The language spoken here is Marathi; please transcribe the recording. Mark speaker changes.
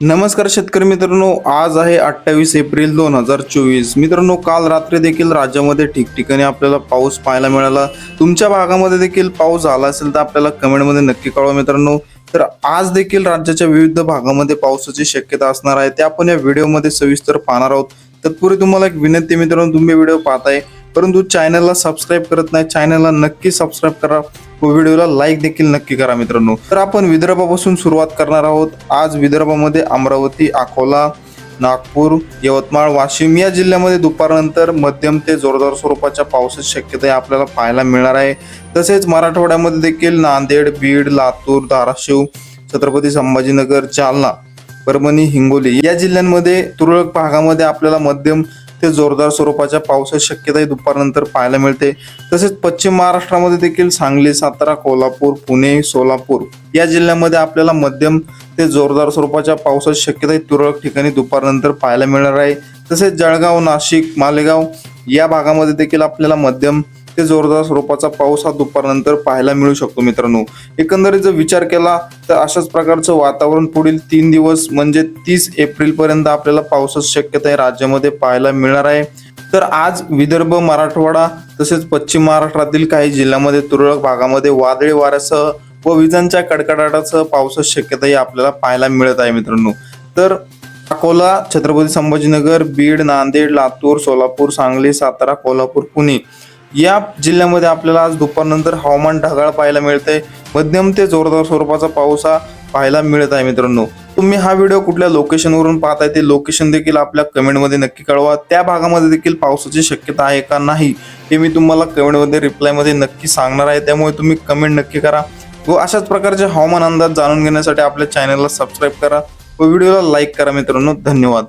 Speaker 1: नमस्कार शेतकरी मित्रांनो आज आहे अठ्ठावीस एप्रिल दोन हजार चोवीस. मित्रांनो काल रात्री देखील राज्यामध्ये ठिकठिकाणी आपल्याला पाऊस पाहायला मिळाला. तुमच्या भागामध्ये देखील पाऊस झाला असेल तर आपल्याला कमेंटमध्ये नक्की कळवा मित्रांनो. तर आज देखील राज्याच्या विविध भागामध्ये पावसाची शक्यता असणार आहे. ते आपण या व्हिडिओमध्ये सविस्तर पाहणार आहोत. तत्पूर्वी तुम्हाला एक विनंती मित्रांनो तुम्ही व्हिडिओ पाहताय. परंतु चॅनलला सबस्क्राईब करत नाही चॅनलला नक्की सबस्क्राईब करा. व व्हिडिओला लाईक देखील नक्की करा मित्रांनो. तर आपण विदर्भापासून सुरुवात करणार आहोत. आज विदर्भामध्ये अमरावती अकोला नागपूर यवतमाळ वाशिम या जिल्ह्यामध्ये दुपारनंतर मध्यम ते जोरदार स्वरूपाच्या पावसाची शक्यता आपल्याला पाहायला मिळणार आहे. तसेच मराठवाड्यामध्ये देखील नांदेड बीड लातूर धाराशिव छत्रपती संभाजीनगर जालना परभणी हिंगोली या जिल्ह्यांमध्ये तुरळक भागामध्ये आपल्याला मध्यम ते जोरदार स्वरूपाच्या पावसाची शक्यता ही दुपारनंतर पाहायला मिळते. तसेच पश्चिम महाराष्ट्रामध्ये देखील सांगली सातारा कोल्हापूर पुणे सोलापूर या जिल्ह्यामध्ये आपल्याला मध्यम ते जोरदार स्वरूपाच्या पावसाची शक्यता ही तुरळक ठिकाणी दुपारनंतर पाहायला मिळणार आहे. तसेच जळगाव नाशिक मालेगाव या भागामध्ये देखील आपल्याला मध्यम ते जोरदार स्वरूपाचा पाऊस हा दुपारनंतर पाहायला मिळू शकतो मित्रांनो. एकंदरीत जर विचार केला तर अशाच प्रकारचं वातावरण पुढील तीन दिवस म्हणजे तीस एप्रिल पर्यंत आपल्याला पावसाची शक्यता आहे राज्यामध्ये पाहायला मिळणार आहे. तर आज विदर्भ मराठवाडा तसेच पश्चिम महाराष्ट्रातील काही जिल्ह्यामध्ये तुरळक भागामध्ये वादळी वाऱ्यासह व विजांच्या कडकडाटासह पावसाची शक्यता ही आपल्याला पाहायला मिळत आहे मित्रांनो. तर अकोला छत्रपती संभाजीनगर बीड नांदेड लातूर सोलापूर सांगली सातारा कोल्हापूर पुणे या जिल्ह्यामध्ये आपल्याला आज दुपारनंतर हवामान ढगाळ पाहायला मिळतंय. मध्यम ते जोरदार स्वरूपाचा पाऊस हा पाहायला मिळत आहे मित्रांनो. तुम्ही हा व्हिडिओ कुठल्या लोकेशनवरून पाहताय ते लोकेशन देखील आपल्या कमेंटमध्ये नक्की कळवा. त्या भागामध्ये देखील पावसाची शक्यता आहे का नाही हे मी तुम्हाला कमेंटमध्ये रिप्लायमध्ये नक्की सांगणार आहे. त्यामुळे तुम्ही कमेंट नक्की करा. व अशाच प्रकारचे हवामान अंदाज जाणून घेण्यासाठी आपल्या चॅनलला सबस्क्राईब करा व व्हिडिओला लाईक करा मित्रांनो. धन्यवाद.